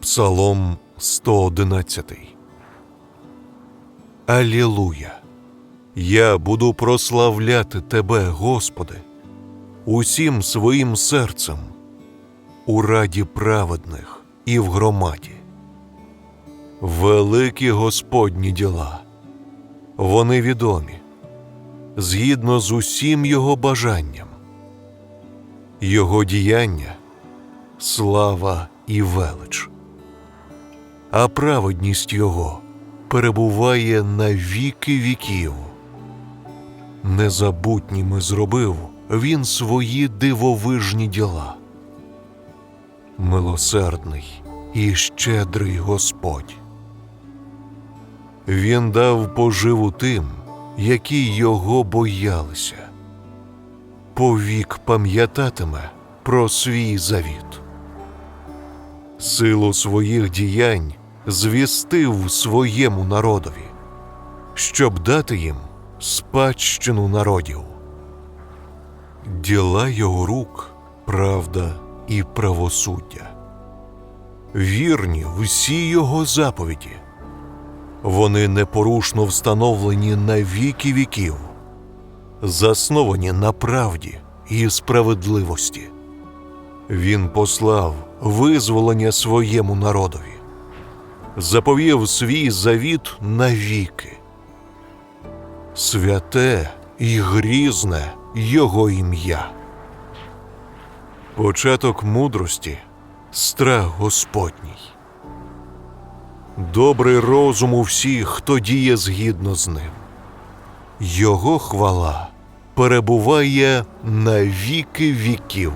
Псалом 111 Алілуя! Я буду прославляти Тебе, Господи, усім своїм серцем, у раді праведних і в громаді. Великі Господні діла, вони відомі, згідно з усім Його бажанням, Його діяння, слава і велич а праведність Його перебуває на віки віків. Незабутніми зробив він свої дивовижні діла. Милосердний і щедрий Господь. Він дав поживу тим, які його боялися. Повік пам'ятатиме про свій завіт силу своїх діянь звістив своєму народові, щоб дати їм спадщину народів. Діла його рук правда і правосуддя. Вірні всі його заповіді. Вони непорушно встановлені на віки віків, засновані на правді і справедливості. Він послав визволення своєму народові, заповів свій завіт навіки. Святе і грізне Його ім'я. Початок мудрості страх Господній. Добрий розум у всіх, хто діє згідно з ним. Його хвала перебуває на віки віків.